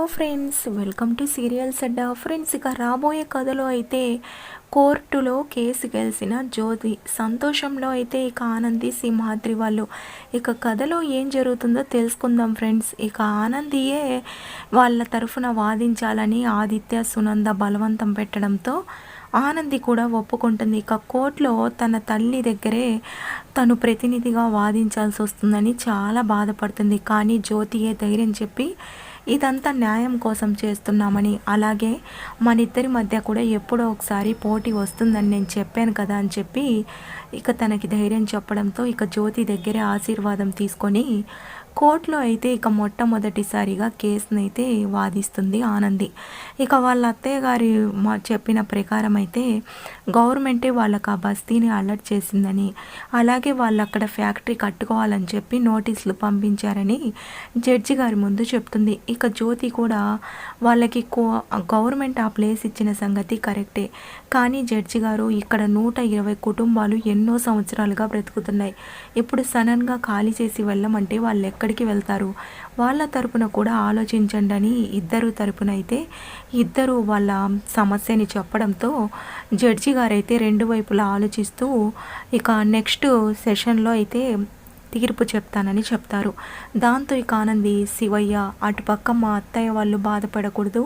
Hello friends welcome to serials Adda friends ఇక రాబోయే కథలో అయితే కోర్టులో కేసు గెలిచిన జ్యోతి సంతోషంలో అయితే ఇక ఆనంది సింహాద్రి వాళ్ళు. ఇక కథలో ఏం జరుగుతుందో తెలుసుకుందాం ఫ్రెండ్స్ ఇక ఆనందియే వాళ్ళ తరఫున వాదించాలని ఆదిత్య సునంద బలవంతం పెట్టడంతో ఆనంది కూడా ఒప్పుకుంటుంది. ఇక కోర్టులో తన తల్లి దగ్గరే తను ప్రతినిధిగా వాదించాల్సి వస్తుందని చాలా బాధపడుతుంది. కానీ జ్యోతియే ధైర్యం చెప్పి ఇదంతా న్యాయం కోసం చేస్తున్నామని అలాగే మన ఇద్దరి మధ్య కూడా ఎప్పుడో ఒకసారి పోటీ వస్తుందని నేను చెప్పాను కదా అని చెప్పి ఇక తనకి ధైర్యం చెప్పడంతో ఇక జ్యోతి దగ్గరే ఆశీర్వాదం తీసుకొని కోర్టులో అయితే ఇక మొట్టమొదటిసారిగా కేసును అయితే వాదిస్తుంది ఆనంది. ఇక వాళ్ళ అత్తయ్య గారి మా చెప్పిన ప్రకారం అయితే గవర్నమెంటే వాళ్ళకి ఆ బస్తీని అలర్ట్ చేసిందని అలాగే వాళ్ళు అక్కడ ఫ్యాక్టరీ కట్టుకోవాలని చెప్పి నోటీసులు పంపించారని జడ్జి గారి ముందు చెప్తుంది. ఇక జ్యోతి కూడా వాళ్ళకి కో గవర్నమెంట్ ఆ ప్లేస్ ఇచ్చిన సంగతి కరెక్టే కానీ జడ్జి గారు ఇక్కడ నూట ఇరవై కుటుంబాలు ఎన్నో సంవత్సరాలుగా బ్రతుకుతున్నాయి. ఇప్పుడు సడన్గా ఖాళీ చేసి వెళ్ళమంటే వాళ్ళు ఎక్కడికి వెళ్తారు? వాళ్ళ తరపున కూడా ఆలోచించండి అని ఇద్దరు తరపున అయితే ఇద్దరు వాళ్ళ సమస్యని చెప్పడంతో జడ్జి గారైతే రెండు వైపులా ఆలోచిస్తూ ఇక నెక్స్ట్ సెషన్లో అయితే తీర్పు చెప్తానని చెప్తారు. దాంతో ఇక ఆనంది శివయ్య అటుపక్క మా అత్తయ్య వాళ్ళు బాధపడకూడదు.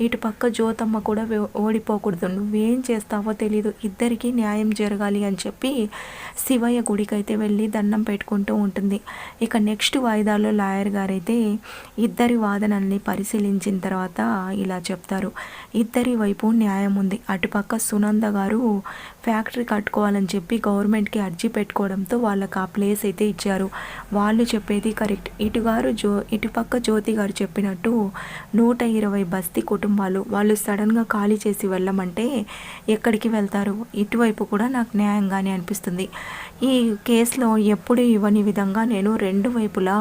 ఇటుపక్క జ్యోతమ్మ కూడా ఓడిపోకూడదు. నువ్వేం చేస్తావో తెలీదు. ఇద్దరికీ న్యాయం జరగాలి అని చెప్పి శివయ్య గుడికి అయితే వెళ్ళి దండం పెట్టుకుంటూ ఉంటుంది. ఇక నెక్స్ట్ వాయిదాలో లాయర్ గారైతే ఇద్దరి వాదనల్ని పరిశీలించిన తర్వాత ఇలా చెప్తారు. ఇద్దరి వైపు న్యాయం ఉంది. అటుపక్క సునంద గారు ఫ్యాక్టరీ కట్టుకోవాలని చెప్పి గవర్నమెంట్కి అర్జీ పెట్టుకోవడంతో వాళ్ళకి ఆ ప్లేస్ అయితే ఇచ్చారు. వాళ్ళు చెప్పేది కరెక్ట్. ఇటుగారు జో ఇటుపక్క జ్యోతి గారు చెప్పినట్టు నూట ఇరవై బస్తీ కుటుంబాలు వాళ్ళు సడన్గా ఖాళీ చేసి వెళ్ళమంటే ఎక్కడికి వెళ్తారు? ఇటువైపు కూడా నాకు న్యాయంగానే అనిపిస్తుంది. ఈ కేసులో ఎప్పుడు ఇవ్వని విధంగా నేను రెండు వైపులా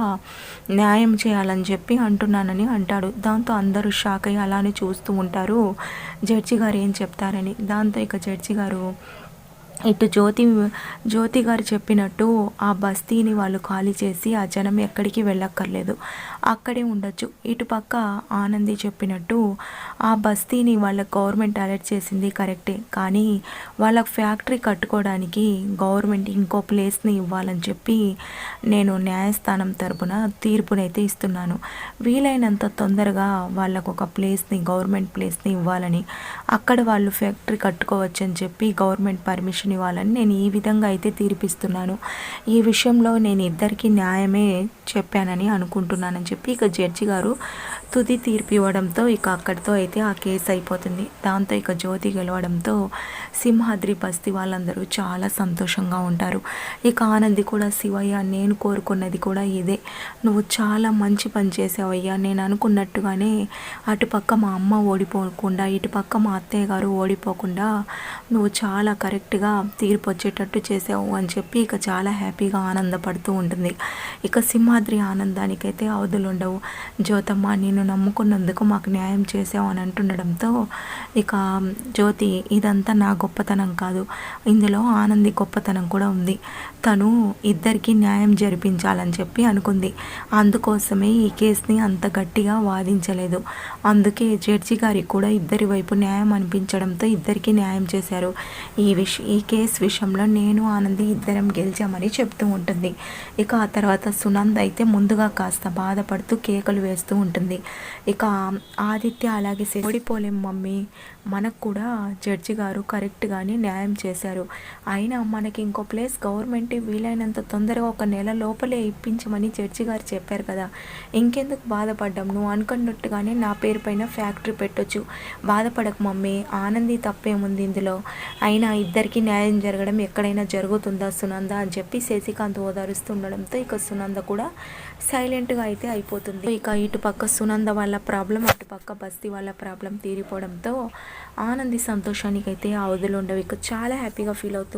న్యాయం చేయాలని చెప్పి అంటున్నానని అంటాడు. దాంతో అందరూ షాక్ అయ్యి అలానే చూస్తూ ఉంటారు. జడ్జి గారు ఏం చెప్తారని. దాంతో ఇక జడ్జి గారు ఇటు జ్యోతి జ్యోతి గారు చెప్పినట్టు ఆ బస్తీని వాళ్ళు ఖాళీ చేసి ఆ జనం ఎక్కడికి వెళ్ళక్కర్లేదు. అక్కడే ఉండొచ్చు. ఇటుపక్క ఆనంది చెప్పినట్టు ఆ బస్తీని వాళ్ళ గవర్నమెంట్ అలర్ట్ చేసింది కరెక్టే. కానీ వాళ్ళ ఫ్యాక్టరీ కట్టుకోవడానికి గవర్నమెంట్ ఇంకో ప్లేస్ని ఇవ్వాలని చెప్పి నేను న్యాయస్థానం తరపున తీర్పునైతే ఇస్తున్నాను. వీలైనంత తొందరగా వాళ్ళకు ఒక ప్లేస్ని గవర్నమెంట్ ప్లేస్ని ఇవ్వాలని అక్కడ వాళ్ళు ఫ్యాక్టరీ కట్టుకోవచ్చని చెప్పి గవర్నమెంట్ పర్మిషన్ పర్మిషన్ నేను ఈ విధంగా అయితే తీర్పిస్తున్నాను. ఈ విషయంలో నేను ఇద్దరికి న్యాయమే చెప్పానని అనుకుంటున్నానని చెప్పి ఇక జడ్జి గారు తుది తీర్పు ఇవ్వడంతో ఇక అక్కడితో అయితే ఆ కేసు అయిపోతుంది. దాంతో ఇక జ్యోతి గెలవడంతో సింహాద్రి బస్తీ వాళ్ళందరూ చాలా సంతోషంగా ఉంటారు. ఇక ఆనంది కూడా శివయ్య నేను కోరుకున్నది కూడా ఇదే. నువ్వు చాలా మంచి పని చేసావయ్యా. నేను అనుకున్నట్టుగానే అటుపక్క మా అమ్మ ఓడిపోకుండా ఇటుపక్క మా అత్తయ్య గారు ఓడిపోకుండా నువ్వు చాలా కరెక్ట్గా తీర్పు వచ్చేటట్టు చేసావు అని చెప్పి ఇక చాలా హ్యాపీగా ఆనందపడుతూ ఉంటుంది. ఇక సింహాద్రి ఆనందానికైతే అవధులు ఉండవు జ్యోతమ్మ నేను నమ్ముకున్నందుకు మాకు న్యాయం చేసావు అని అంటుండడంతో ఇక జ్యోతి ఇదంతా నా గొప్పతనం కాదు. ఇందులో ఆనంది గొప్పతనం కూడా ఉంది. తను ఇద్దరికీ న్యాయం జరిపించాలని చెప్పి అనుకుంది. అందుకోసమే ఈ కేసుని అంత గట్టిగా వాదించలేదు. అందుకే జడ్జి గారికి కూడా ఇద్దరి వైపు న్యాయం అనిపించడంతో ఇద్దరికీ న్యాయం చేశారు. ఈ విష ఈ కేసు విషయంలో నేను ఆనంది ఇద్దరం గెలిచామని చెప్తూ ఉంటుంది. ఇక ఆ తర్వాత సునంద్ అయితే ముందుగా కాస్త బాధపడుతూ కేకలు వేస్తూ ఉంటుంది. ఇక ఆదిత్య అలాగే ఓడిపోలేం మమ్మీ మనకు కూడా జడ్జి గారు కరెక్ట్గానే న్యాయం చేశారు. అయినా మనకి ఇంకో ప్లేస్ గవర్నమెంట్ వీలైనంత తొందరగా ఒక నెల లోపలే ఇప్పించమని జడ్జి గారు చెప్పారు కదా. ఇంకెందుకు బాధపడ్డాం? నువ్వు అనుకున్నట్టుగానే నా పేరు పైన ఫ్యాక్టరీ పెట్టొచ్చు. బాధపడకు మమ్మీ ఆనంది తప్పేముంది ఇందులో? అయినా ఇద్దరికి న్యాయం జరగడం ఎక్కడైనా జరుగుతుందా సునంద అని చెప్పి శశికాంత్ ఓదారుస్తుండడంతో ఇక సునంద కూడా సైలెంట్గా అయితే అయిపోతుంది. ఇక ఇటుపక్క సునంద వాళ్ళ ప్రాబ్లం అటుపక్క బస్తీ వాళ్ళ ప్రాబ్లం తీరిపోవడంతో ఆనంది సంతోషానికి అయితే అవధులు ఉండవు. ఇక చాలా హ్యాపీగా ఫీల్ అవుతుంది